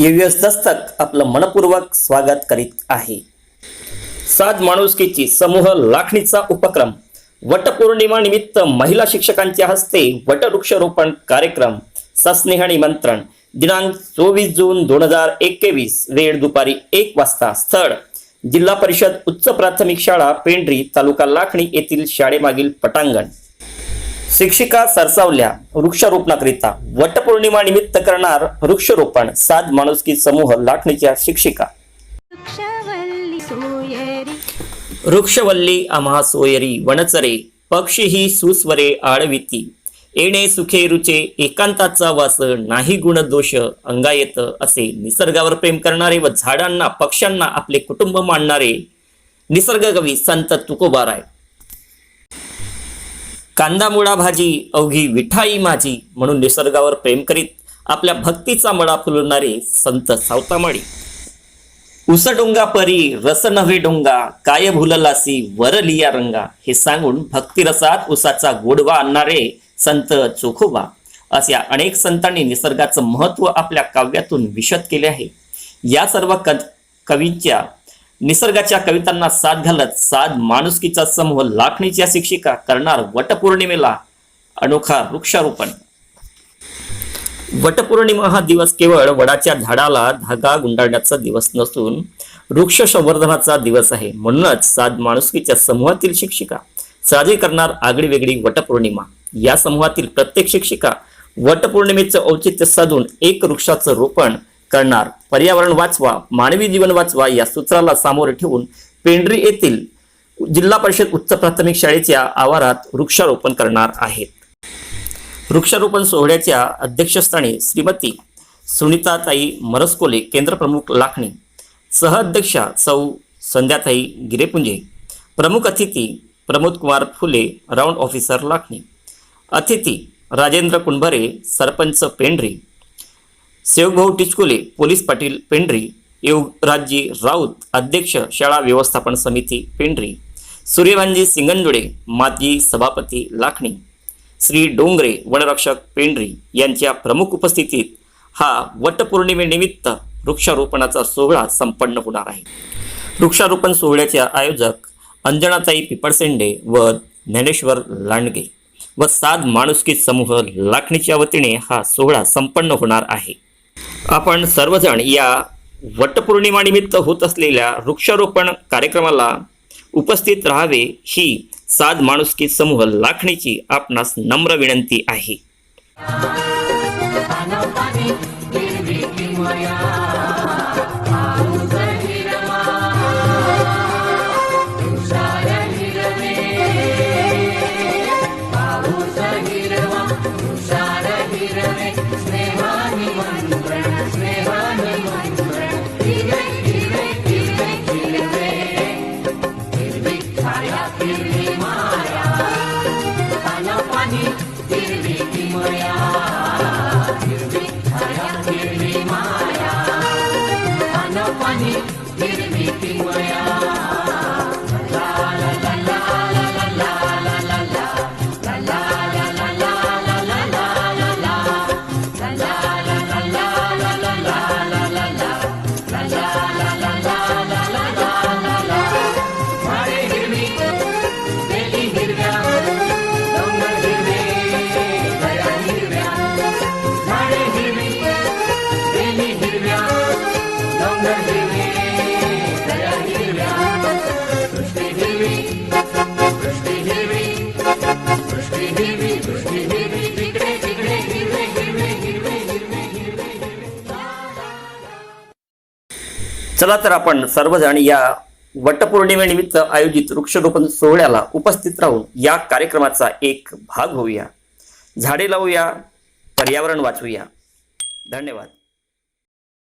AVS Dastak आपलं मनपूर्वक स्वागत करीत आहे. साज माणुसकीची समूह लाखणीचा उपक्रम वटपौर्णिमा निमित्त महिला शिक्षकांच्या हस्ते वटवृक्षारोपण कार्यक्रम सस्नेह निमंत्रण दिनांक चोवीस जून दोन हजार एकवीस वेळ दुपारी एक वाजता स्थळ जिल्हा परिषद उच्च प्राथमिक शाळा पेंढरी तालुका लाखणी येथील शाळेमागील पटांगण. शिक्षिका सरसावल्या वृक्षारोपणाकरिता. वटपौर्णिमा निमित्त करणार वृक्षरोपण. सात माणुसकी समूह लाटणीच्या शिक्षिका. वृक्षवल्ली आम्हा सोयरी वनचरे पक्षी ही सुस्वरे आळविती. येणे सुखे रुचे एकांताचा वास नाही गुण दोष अंगा येत असे निसर्गावर प्रेम करणारे व झाडांना पक्ष्यांना आपले कुटुंब मानणारे निसर्गकवी संत तुकोबाराय. कांदामुळा भाजी अवघी विठाई माझी म्हणून निसर्गावर प्रेम करीत आपल्या भक्तीचा मळा फुलवणारे संत सावतामाळी उसडुंगा परी रस नव्हे डोंगा काय भुललासी वर लिया रंगा हे सांगून भक्तिरसात उसाचा गोडवा आणणारे संत चोखोबा. अशा अनेक संतांनी निसर्गाचं महत्त्व आपल्या काव्यातून विशद केले आहे. या सर्व क कवींच्या निसर्गाच्या कवितांना साथ घालत साध माणुसकीचा समूह लाखणीच्या शिक्षिका करणार वटपौर्णिमेला अनोखा वृक्षारोपण. वटपौर्णिमा हा दिवस केवळ वडाच्या झाडाला धागा गुंडाळण्याचा दिवस नसून वृक्ष संवर्धनाचा दिवस आहे. म्हणूनच साध माणुसकीच्या समूहातील शिक्षिका साजरी करणार आगळी वेगळी वटपौर्णिमा. या समूहातील प्रत्येक शिक्षिका वटपौर्णिमेचं औचित्य साधून एक वृक्षाचं रोपण करणार. पर्यावरण वाचवा मानवी जीवन वाचवा या सूत्राला सामोरे ठेवून पेंढरी येथील जिल्हा परिषद उच्च प्राथमिक शाळेच्या आवारात वृक्षारोपण करणार आहेत. वृक्षारोपण सोहळ्याच्या अध्यक्षस्थानी श्रीमती सुनीताताई मरसकोले केंद्रप्रमुख लाखणी सहअध्यक्षा सौ संध्याताई गिरेपुंजे प्रमुख अतिथी प्रमोद कुमार फुले राऊंड ऑफिसर लाखणी अतिथी राजेंद्र कुंभारे सरपंच पेंढरी सेवभाऊ टिचकुले पोलीस पाटील पेंढरी युवराजी राऊत अध्यक्ष शाळा व्यवस्थापन समिती पेंढरी सूर्यभानजी सिंगंदुडे माजी सभापती लाखणी श्री डोंगरे वनरक्षक पेंढरी यांच्या प्रमुख उपस्थितीत हा वटपौर्णिमेनिमित्त वृक्षारोपणाचा सोहळा संपन्न होणार आहे. वृक्षारोपण सोहळ्याचे आयोजक अंजनाताई पिपळसेंडे व ज्ञानेश्वर लांडगे व सात माणुसकी समूह लाखणीच्या वतीने हा सोहळा संपन्न होणार आहे. आपण सर्वजण या वटपौर्णिमानिमित्त होत असलेल्या वृक्षारोपण कार्यक्रमाला उपस्थित राहावे ही साध माणुसकी समूह लाखणीची आपणास नम्र विनंती आहे. happy चला तर आपण सर्वजण या वटपौर्णिमेनिमित्त आयोजित वृक्षरोपण सोहळ्याला उपस्थित राहून या कार्यक्रमाचा एक भाग होऊया. झाडे लावूया पर्यावरण वाचवूया. धन्यवाद.